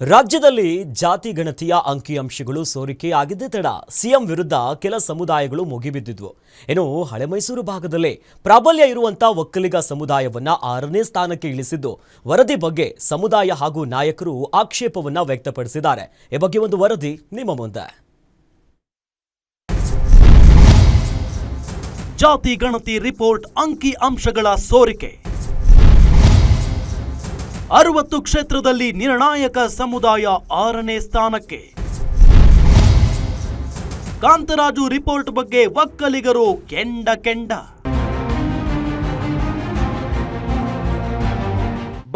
ರಾಜ್ಯದಲ್ಲಿ ಜಾತಿ ಗಣತಿಯ ಅಂಕಿಅಂಶಗಳು ಸೋರಿಕೆ ಆಗಿದ್ದೇ ತಡ ಸಿಎಂ ವಿರುದ್ಧ ಕೆಲ ಸಮುದಾಯಗಳು ಮುಗಿಬಿದ್ದಿದ್ವು. ಏನು ಹಳೆ ಮೈಸೂರು ಭಾಗದಲ್ಲಿ ಪ್ರಾಬಲ್ಯ ಇರುವಂಥ ಒಕ್ಕಲಿಗ ಸಮುದಾಯವನ್ನ ಆರನೇ ಸ್ಥಾನಕ್ಕೆ ಇಳಿಸಿದ್ದು, ವರದಿ ಬಗ್ಗೆ ಸಮುದಾಯ ಹಾಗೂ ನಾಯಕರು ಆಕ್ಷೇಪವನ್ನ ವ್ಯಕ್ತಪಡಿಸಿದ್ದಾರೆ. ಈ ಬಗ್ಗೆ ಒಂದು ವರದಿ ನಿಮ್ಮ ಮುಂದೆ. ಜಾತಿ ಗಣತಿ ರಿಪೋರ್ಟ್ ಅಂಕಿ ಅಂಶಗಳ ಸೋರಿಕೆ. ಅರವತ್ತು ಕ್ಷೇತ್ರದಲ್ಲಿ ನಿರ್ಣಾಯಕ ಸಮುದಾಯ ಆರನೇ ಸ್ಥಾನಕ್ಕೆ. ಕಾಂತರಾಜು ರಿಪೋರ್ಟ್ ಬಗ್ಗೆ ಒಕ್ಕಲಿಗರು ಕೆಂಡ ಕೆಂಡ.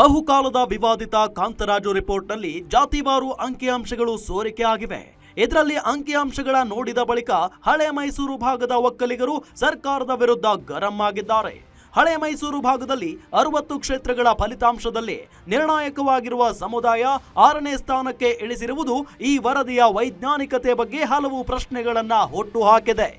ಬಹುಕಾಲದ ವಿವಾದಿತ ಕಾಂತರಾಜು ರಿಪೋರ್ಟ್ನಲ್ಲಿ ಜಾತಿವಾರು ಅಂಕಿಅಂಶಗಳು ಸೋರಿಕೆ ಆಗಿವೆ. ಇದರಲ್ಲಿ ಅಂಕಿಅಂಶಗಳ ನೋಡಿದ ಬಳಿಕ ಹಳೆ ಮೈಸೂರು ಭಾಗದ ಒಕ್ಕಲಿಗರು ಸರ್ಕಾರದ ವಿರುದ್ಧ ಗರಂ ಆಗಿದ್ದಾರೆ. ಹಳೆ ಮೈಸೂರು ಭಾಗದಲ್ಲಿ ಅರವತ್ತು ಕ್ಷೇತ್ರಗಳ ಫಲಿತಾಂಶದಲ್ಲಿ ನಿರ್ಣಾಯಕವಾಗಿರುವ ಸಮುದಾಯ ಆರನೇ ಸ್ಥಾನಕ್ಕೆ ಇಳಿಸಿರುವುದು ಈ ವರದಿಯ ವೈಜ್ಞಾನಿಕತೆ ಬಗ್ಗೆ ಹಲವು ಪ್ರಶ್ನೆಗಳನ್ನ ಹುಟ್ಟುಹಾಕಿದೆ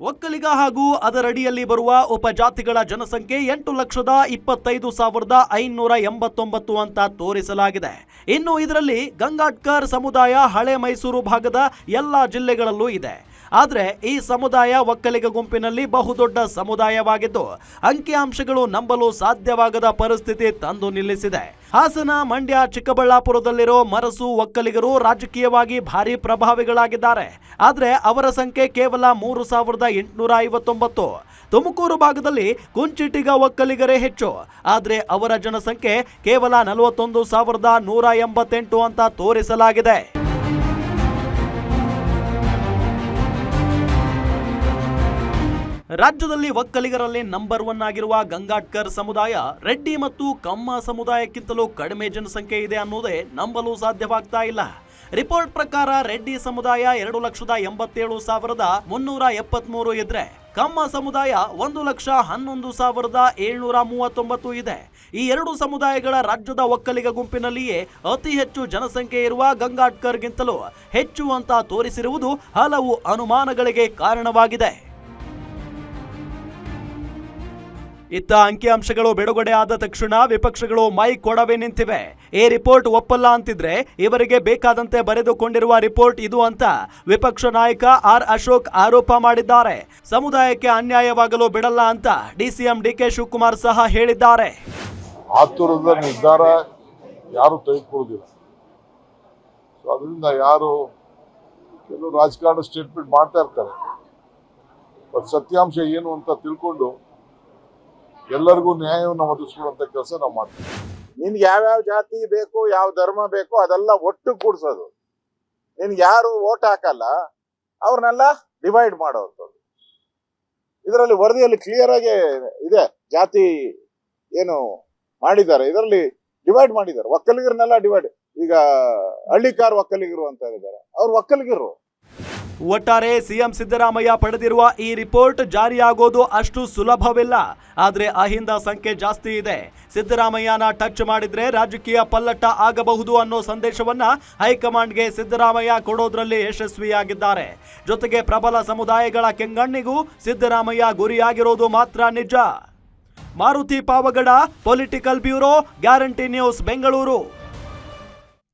ಒಕ್ಕಲಿಗ ಹಾಗೂ ಅದರಡಿಯಲ್ಲಿ ಬರುವ ಉಪಜಾತಿಗಳ ಜನಸಂಖ್ಯೆ ಎಂಟು ಲಕ್ಷದ ಇಪ್ಪತ್ತೈದು ಸಾವಿರದ ಐನೂರ ಎಂಬತ್ತೊಂಬತ್ತು ಅಂತ ತೋರಿಸಲಾಗಿದೆ. ಇನ್ನು ಇದರಲ್ಲಿ ಗಂಗಾಟ್ಕರ್ ಸಮುದಾಯ ಹಳೆ ಮೈಸೂರು ಭಾಗದ ಎಲ್ಲ ಜಿಲ್ಲೆಗಳಲ್ಲೂ ಇದೆ. ಆದರೆ ಈ ಸಮುದಾಯ ಒಕ್ಕಲಿಗ ಗುಂಪಿನಲ್ಲಿ ಬಹುದೊಡ್ಡ ಸಮುದಾಯವಾಗಿದ್ದು, ಅಂಕಿಅಂಶಗಳು ನಂಬಲು ಸಾಧ್ಯವಾಗದ ಪರಿಸ್ಥಿತಿ ತಂದು ನಿಲ್ಲಿಸಿದೆ. ಹಾಸನ, ಮಂಡ್ಯ, ಚಿಕ್ಕಬಳ್ಳಾಪುರದಲ್ಲಿರೋ ಮರಸು ಒಕ್ಕಲಿಗರು ರಾಜಕೀಯವಾಗಿ ಭಾರಿ ಪ್ರಭಾವಿಗಳಾಗಿದ್ದಾರೆ. ಆದರೆ ಅವರ ಸಂಖ್ಯೆ ಕೇವಲ ಮೂರು ಸಾವಿರದ ಎಂಟುನೂರ ಐವತ್ತೊಂಬತ್ತು. ತುಮಕೂರು ಭಾಗದಲ್ಲಿ ಕುಂಚಿಟಿಗ ಒಕ್ಕಲಿಗರೇ ಹೆಚ್ಚು. ಆದರೆ ಅವರ ಜನಸಂಖ್ಯೆ ಕೇವಲ ನಲವತ್ತೊಂದು ಸಾವಿರದ ನೂರ ಎಂಬತ್ತೆಂಟು ಅಂತ ತೋರಿಸಲಾಗಿದೆ. ರಾಜ್ಯದಲ್ಲಿ ಒಕ್ಕಲಿಗರಲ್ಲಿ ನಂಬರ್ ಒನ್ ಆಗಿರುವ ಗಂಗಾಟ್ಕರ್ ಸಮುದಾಯ, ರೆಡ್ಡಿ ಮತ್ತು ಕಮ್ಮ ಸಮುದಾಯಕ್ಕಿಂತಲೂ ಕಡಿಮೆ ಜನಸಂಖ್ಯೆ ಇದೆ ಅನ್ನೋದೇ ನಂಬಲು ಸಾಧ್ಯವಾಗ್ತಾ ಇಲ್ಲ. ರಿಪೋರ್ಟ್ ಪ್ರಕಾರ ರೆಡ್ಡಿ ಸಮುದಾಯ ಎರಡು ಲಕ್ಷದ ಎಂಬತ್ತೇಳು ಸಾವಿರದ ಮುನ್ನೂರ ಎಪ್ಪತ್ಮೂರು ಇದ್ರೆ ಕಮ್ಮ ಸಮುದಾಯ ಒಂದು ಲಕ್ಷ ಹನ್ನೊಂದು ಸಾವಿರದ ಏಳ್ನೂರ ಮೂವತ್ತೊಂಬತ್ತು ಇದೆ. ಈ ಎರಡು ಸಮುದಾಯಗಳ ರಾಜ್ಯದ ಒಕ್ಕಲಿಗ ಗುಂಪಿನಲ್ಲಿಯೇ ಅತಿ ಹೆಚ್ಚು ಜನಸಂಖ್ಯೆ ಇರುವ ಗಂಗಾಟ್ಕರ್ಗಿಂತಲೂ ಹೆಚ್ಚು ಅಂತ ತೋರಿಸಿರುವುದು ಹಲವು ಅನುಮಾನಗಳಿಗೆ ಕಾರಣವಾಗಿದೆ. ಇತ್ತ ಅಂಕಿಅಂಶಗಳು ಬಿಡುಗಡೆ ಆದ ತಕ್ಷಣ ವಿಪಕ್ಷಗಳು ಮೈ ಕೊಡವೆ ನಿಂತಿವೆ. ಈ ರಿಪೋರ್ಟ್ ಒಪ್ಪಲ್ಲ ಅಂತಿದ್ರೆ ಇವರಿಗೆ ಬೇಕಾದಂತೆ ಬರೆದುಕೊಂಡಿರುವ ರಿಪೋರ್ಟ್ ಇದು ಅಂತ ವಿಪಕ್ಷ ನಾಯಕ ಆರ್ ಅಶೋಕ್ ಆರೋಪ ಮಾಡಿದ್ದಾರೆ. ಸಮುದಾಯಕ್ಕೆ ಅನ್ಯಾಯವಾಗಲು ಬಿಡಲ್ಲ ಅಂತ ಡಿಸಿಎಂ ಡಿಕೆ ಶಿವಕುಮಾರ್ ಸಹ ಹೇಳಿದ್ದಾರೆ. ಆತುರದ ನಿರ್ಧಾರ ಯಾರು ಅದರಿಂದ ಯಾರು ಕೆಲವು ರಾಜಕಾರಣ ಸ್ಟೇಟ್ಮೆಂಟ್ ಮಾಡ್ತಾ ಇರ್ತಾರೆ. ಸತ್ಯಾಂಶ ಏನು ಅಂತ ತಿಳ್ಕೊಂಡು ಎಲ್ಲರಿಗೂ ನ್ಯಾಯವನ್ನು ಒದಗಿಸುವಂತ ಕೆಲಸ ನಾವು ಮಾಡ್ತೀವಿ. ನಿನ್ಗೆ ಯಾವ್ಯಾವ ಜಾತಿ ಬೇಕು, ಯಾವ ಧರ್ಮ ಬೇಕು ಅದೆಲ್ಲ ಒಟ್ಟು ಕೂಡಿಸೋದು. ನಿನ್ಗೆ ಯಾರು ಓಟ್ ಹಾಕಲ್ಲ, ಅವ್ರನ್ನೆಲ್ಲ ಡಿವೈಡ್ ಮಾಡುವಂಥದ್ದು. ಇದರಲ್ಲಿ ವರದಿಯಲ್ಲಿ ಕ್ಲಿಯರ್ ಆಗಿ ಇದೆ, ಜಾತಿ ಏನು ಮಾಡಿದ್ದಾರೆ, ಇದರಲ್ಲಿ ಡಿವೈಡ್ ಮಾಡಿದ್ದಾರೆ. ಒಕ್ಕಲಿಗರನ್ನೆಲ್ಲ ಡಿವೈಡ್ ಈಗ ಹಳ್ಳಿಕಾರ್ ಒಕ್ಕಲಿಗರು ಅಂತ ಇದ್ದಾರೆ ಅವ್ರು ಒಕ್ಕಲಿಗರು. ಒಟ್ಟಾರೆ ಸಿಎಂ ಸಿದ್ದರಾಮಯ್ಯ ಪಡೆದಿರುವ ಈ ರಿಪೋರ್ಟ್ ಜಾರಿಯಾಗೋದು ಅಷ್ಟು ಸುಲಭವಿಲ್ಲ. ಆದರೆ ಅಹಿಂದ ಸಂಖ್ಯೆ ಜಾಸ್ತಿ ಇದೆ. ಸಿದ್ದರಾಮಯ್ಯನ ಟಚ್ ಮಾಡಿದ್ರೆ ರಾಜಕೀಯ ಪಲ್ಲಟ ಆಗಬಹುದು ಅನ್ನೋ ಸಂದೇಶವನ್ನ ಹೈಕಮಾಂಡ್ಗೆ ಸಿದ್ದರಾಮಯ್ಯ ಕೊಡೋದ್ರಲ್ಲಿ ಯಶಸ್ವಿಯಾಗಿದ್ದಾರೆ. ಜೊತೆಗೆ ಪ್ರಬಲ ಸಮುದಾಯಗಳ ಕೆಂಗಣ್ಣಿಗೂ ಸಿದ್ದರಾಮಯ್ಯ ಗುರಿಯಾಗಿರೋದು ಮಾತ್ರ ನಿಜ. Maruti Pavagada, political bureau, guarantee news, Bengaluru.